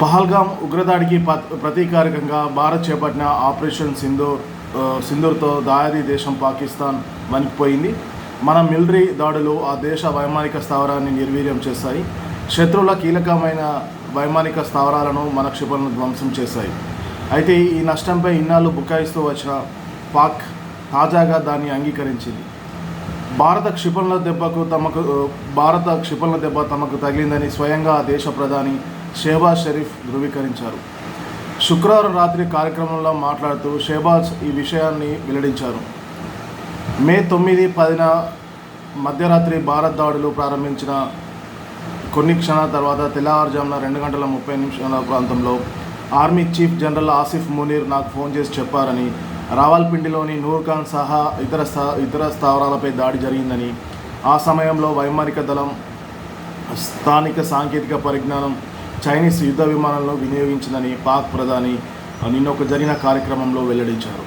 పహల్గామ్ ఉగ్రదాడికి ప్రతీకారకంగా భారత్ చేపట్టిన ఆపరేషన్ సింధూర్ సింధూర్తో దాయాది దేశం పాకిస్తాన్ వణికిపోయింది. మన మిలిటరీ దాడులు ఆ దేశ వైమానిక స్థావరాన్ని నిర్వీర్యం చేశాయి. శత్రువుల కీలకమైన వైమానిక స్థావరాలను మన క్షిపణులు ధ్వంసం చేశాయి. అయితే ఈ నష్టంపై ఇన్నాళ్ళు బుకాయిస్తూ వచ్చిన పాక్ తాజాగా దాన్ని అంగీకరించింది. భారత క్షిపణుల దెబ్బకు తమకు భారత క్షిపణుల దెబ్బ తమకు తగిలిందని స్వయంగా ఆ దేశ ప్రధాని షేబాజ్ షరీఫ్ ధృవీకరించారు. శుక్రవారం రాత్రి కార్యక్రమంలో మాట్లాడుతూ షేబాజ్ ఈ విషయాన్ని వెల్లడించారు. మే తొమ్మిది పదిన మధ్యరాత్రి భారత్ దాడులు ప్రారంభించిన కొన్ని క్షణాల తర్వాత తెల్లవారుజామున రెండు గంటల ముప్పై నిమిషాల ప్రాంతంలో army chief general Asif Munir నాకు ఫోన్ చేసి చెప్పారని రావాల్పిండిలోని నూర్ఖాన్ సహా ఇతర స్థా ఇతర స్థావరాలపై దాడి జరిగిందని ఆ సమయంలో వైమానిక దళం స్థానిక సాంకేతిక పరిజ్ఞానం చైనీస్ యుద్ధ విమానంలో వినియోగించిందని పాక్ ప్రధాని నిన్న ఒక జరిగిన కార్యక్రమంలో వెల్లడించారు.